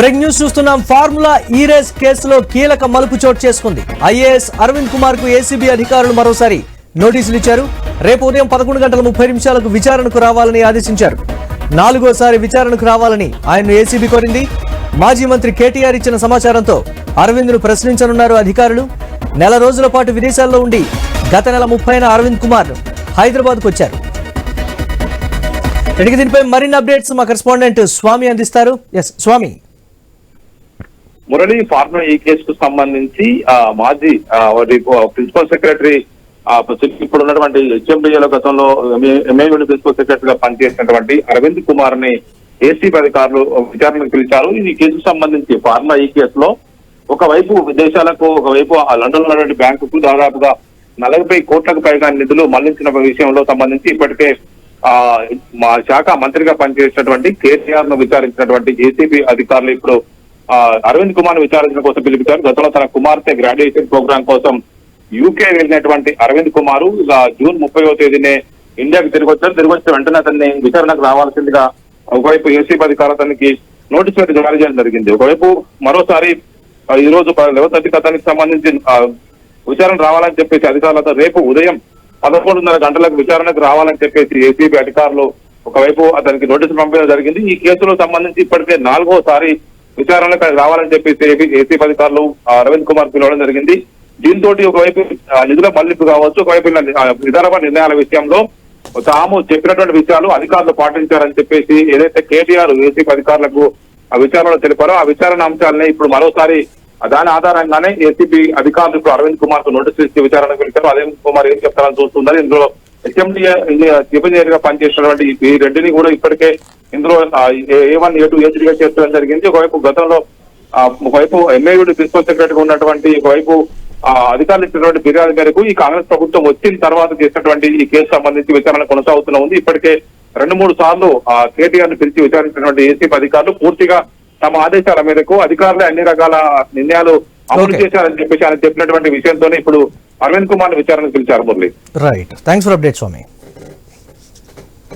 Break news చూస్తున్నాం. Formula E race కేసులో కీలక మలుపు చోటు చేసుకుంది. ఐఏఎస్ అరవింద్ కుమార్కు ఏసీబీ అధికారులు మరోసారి నోటీసులు ఇచ్చారు. రేపు ఉదయం పదకొండు గంటల ముప్పై నిమిషాలకు విచారణకు రావాలని ఆదేశించారు. నాలుగోసారి విచారణకు రావాలని ఆయన్ను ఏసీబీ కోరింది. మాజీ మంత్రి కేటీఆర్ ఇచ్చిన సమాచారంతో అరవింద్ను ప్రశ్నించనున్నారు అధికారులు. నెల రోజుల పాటు విదేశాల్లో ఉండి గత నెల ముప్పైన అరవింద్ కుమార్ హైదరాబాద్కు వచ్చారు. ఇక దీనిపై మరిన్ని అప్డేట్స్ మా కరెస్పాండెంట్ స్వామి అందిస్తారు. ఎస్ స్వామి. మురళి ఫార్మా ఈ కేసుకు సంబంధించి ఆ, మాజీ వారి ప్రిన్సిపల్ సెక్రటరీ ఇప్పుడు ఉన్నటువంటి హెచ్ఎండిఏలో గతంలో ఎంఏడి ప్రిన్సిపల్ సెక్రటరీగా పనిచేసినటువంటి అరవింద్ కుమార్ని ఏసీబీ అధికారులు విచారణకు పిలిచారు. ఈ కేసుకు సంబంధించి ఫార్మా ఈ కేసులో ఒకవైపు విదేశాలకు ఒకవైపు ఆ లండన్లో ఉన్నటువంటి బ్యాంకుకు దాదాపుగా నలభై కోట్లకు పైగా నిధులు మళ్ళించిన విషయంలో సంబంధించి ఇప్పటికే ఆ మా శాఖ మంత్రిగా పనిచేసినటువంటి కేసీఆర్ను విచారించినటువంటి ఏసీబీ అధికారులు ఇప్పుడు అరవింద్ కుమార్ను విచారించడం కోసం పిలుపుతారు గతంలో తన కుమార్తె గ్రాడ్యుయేషన్ ప్రోగ్రామ్ కోసం యూకే వెళ్ళినటువంటి అరవింద్ కుమారు జూన్ ముప్పైవ తేదీనే ఇండియాకి తిరిగి వచ్చారు. తిరిగి వచ్చిన వెంటనే అతన్ని విచారణకు రావాల్సిందిగా ఒకవైపు ఏసీబీ అధికారులు అతనికి నోటీస్ అయితే జారీ చేయడం జరిగింది. ఒకవైపు మరోసారి ఈ రోజు లెవెన్ థర్టీ అతనికి సంబంధించి విచారణ రావాలని చెప్పేసి అధికారులతో రేపు ఉదయం పదకొండున్నర గంటలకు విచారణకు రావాలని చెప్పేసి ఏసీబీ అధికారులు ఒకవైపు అతనికి నోటీసులు పంపించడం జరిగింది. ఈ కేసులో సంబంధించి ఇప్పటికే నాలుగోసారి విచారణకు రావాలని చెప్పేసి ఏసీ అధికారులు అరవింద్ కుమార్ పిలవడం జరిగింది. దీంతో ఒకవైపు నిధుల మళ్ళింపు కావచ్చు ఒకవైపు ఇలా, విధానప నిర్ణయాల విషయంలో తాము చెప్పినటువంటి విషయాలు అధికారులు పాటించారని చెప్పేసి ఏదైతే కేటీఆర్ ఏసీపీ అధికారులకు ఆ విచారణలో తెలిపారో ఆ విచారణ అంశాలని ఇప్పుడు మరోసారి దాని ఆధారంగానే ఏసీబీ అధికారులు ఇప్పుడు అరవింద్ కుమార్కు నోటీసులు ఇచ్చి విచారణకు పిలిచారు. అరవింద్ కుమార్ ఏం చెప్తారని చూస్తుందని ఇందులో చీఫ్ ఇంజనీర్గా పనిచేసినటువంటి ఈ- రెడ్డిని కూడా ఇప్పటికే ఇందులో ఏ వన్ ఏ టూ ఏ త్రీగా చేర్చడం జరిగింది ఒకవైపు గతంలో ఒకవైపు ఎంఏయుడి ప్రిన్సిపల్ సెక్రటరీగా ఉన్నటువంటి ఒకవైపు అధికారులు ఇచ్చినటువంటి ఫిర్యాదు మేరకు ఈ కాంగ్రెస్ ప్రభుత్వం వచ్చిన తర్వాత చేసినటువంటి ఈ కేసు సంబంధించి విచారణ కొనసాగుతూనే ఉంది ఇప్పటికే రెండు మూడు సార్లు ఆ కేటీఆర్ను పిలిచి విచారించినటువంటి ఏసీపీ అధికారులు పూర్తిగా తమ ఆదేశాల మేరకు అధికారులే అన్ని రకాల నిర్ణయాలు అమలు. చేశారని చెప్పేసి ఆయన చెప్పినటువంటి విషయంతోనే ఇప్పుడు అరవింద్ కుమార్ విచారణకు పిలిచారు Murali. Right thanks for update Swami